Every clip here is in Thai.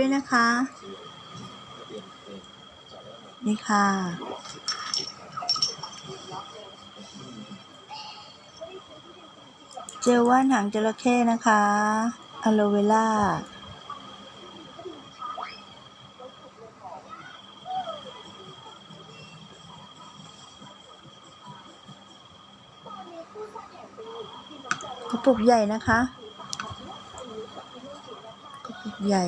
ด้วยนะคะ นี่ค่ะ เจลว่านหางจระเข้นะคะอะโลเวล่าระปุกใหญ่นะคะกระปุกใหญ่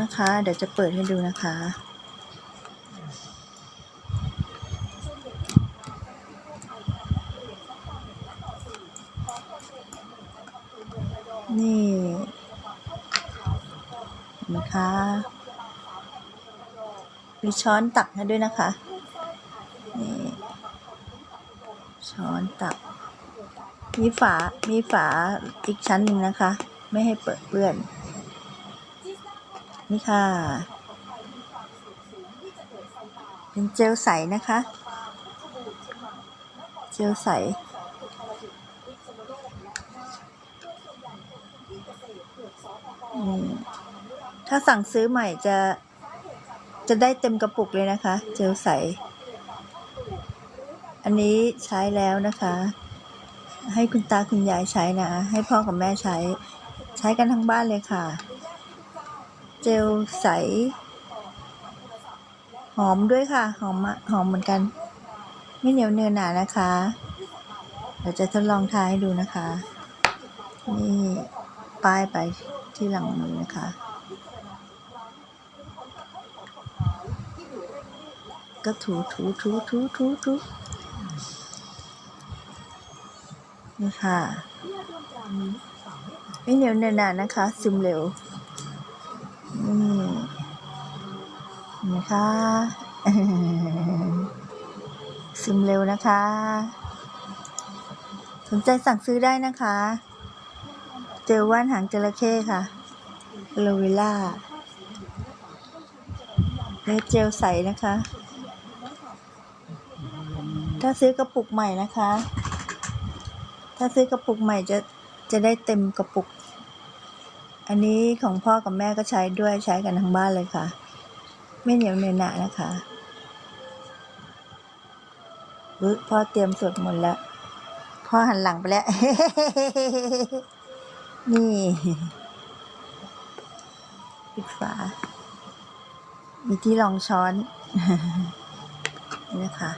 นะคะ เดี๋ยวจะเปิดให้ดูนะคะ นี่นะคะ มีช้อนตักให้ด้วยนะคะ นี่ ช้อนตัก มีฝา มีฝาอีกชั้นหนึ่งนะคะ ไม่ให้เปิดเปื้อนนี่ นี่ค่ะ เป็นเจลใสนะคะ เจลใสอืมถ้าสั่งซื้อใหม่จะ จะได้เต็มกระปุกเลยนะคะ เจลใส อันนี้ใช้แล้วนะคะ ให้คุณตาคุณยายใช้นะ ให้พ่อกับแม่ใช้ ใช้กันทั้งบ้านเลยค่ะ เจลใส หอมด้วยค่ะ หอมหอมเหมือนกัน ไม่เหนียวเนื้อหนานะคะ เดี๋ยวจะทดลองทาให้ดูนะคะ นี่ป้ายไปที่หลังมือนะคะ ก็ถูถูถูถูถูถูนี่ค่ะ ไม่เหนียวเนื้อหนานะคะ ซึมเร็ว นี่นะคะซึมเร็วนะคะ สนใจสั่งซื้อได้นะคะ เจลว่านหางจระเข้ค่ะโลเวล่าเนื้อเจลใสนะคะ ถ้าซื้อกระปุกใหม่นะคะ ถ้าซื้อกระปุกใหม่จะจะได้เต็มกระปุก อันนี้ของพ่อกับแม่ก็ใช้ด้วยใช้กันทั้งบ้านเลยค่ะ ไม่เหนียวเนยหนานะคะอุ๊ยพ่อเตรียมสวดมนต์แล้ว พ่อหันหลังไปแล้ว นี่ปิดฝา มีที่รองช้อนนี่นะคะ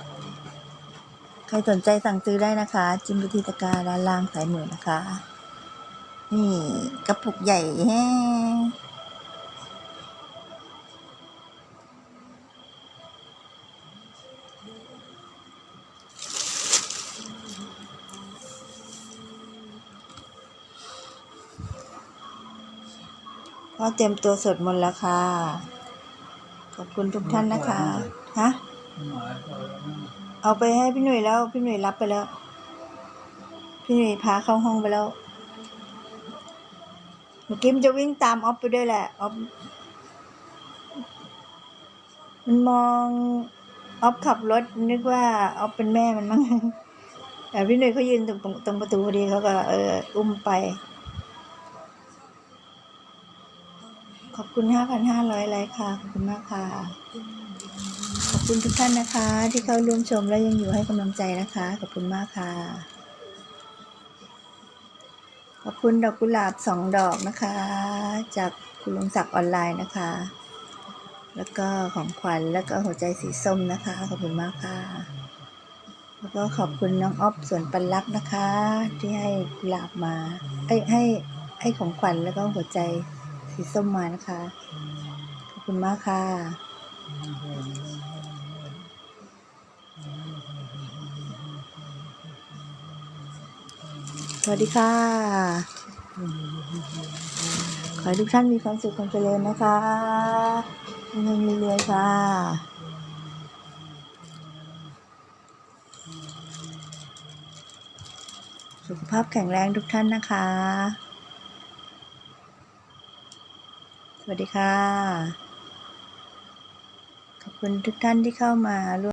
ใครสนใจสั่งซื้อได้นะคะ จิมไปที่ตะกร้าด้านล่างสายมือนะคะ นี่กระปุกใหญ่แฮพ่อเตรียมตัวสวดมนต์แล้วค่ะ ขอบคุณทุกท่านนะคะ ฮะ เอาไปให้พี่หนุ่ยแล้ว พี่หนุ่ยรับไปแล้ว พี่หนุ่ยพาเข้าห้องไปแล้ว มื่อกี้มันจะวิ่งตามออฟไปด้วยแหละออฟมันมองออฟขับรถนึกว่าออฟเป็นแม่มันมั้งแต่พี่หนุ่ยเขายืนตรงตรงตรงประตูพอดีเขาก็เอออุ้มไป ขอบคุณห้าพันห้าร้อยไลค์ค่ะ ขอบคุณมากค่ะ ขอบคุณทุกท่านนะคะ ที่เข้าร่วมชมและยังอยู่ให้กำลังใจนะคะ ขอบคุณมากค่ะ ขอบคุณดอกกุหลาบสองดอกนะคะ จากคุณลุงศักดิ์ออนไลน์นะคะ แล้วก็ของขวัญแล้วก็หัวใจสีส้มนะคะ ขอบคุณมากค่ะ แล้วก็ขอบคุณน้องอ๊อฟสวนปันลักษณ์นะคะ ที่ให้กุหลาบมาไอ้ให้ให้ของขวัญแล้วก็หัวใจสีส้มมานะคะ ขอบคุณมากค่ะ สวัสดีค่ะ ขอให้ทุกท่านมีความสุขความเจริญนะคะเงินเรื่อยๆค่ะสุขภาพแข็งแรงทุกท่านนะคะ สวัสดีค่ะ ขอบคุณทุกท่านที่เข้ามาร่วม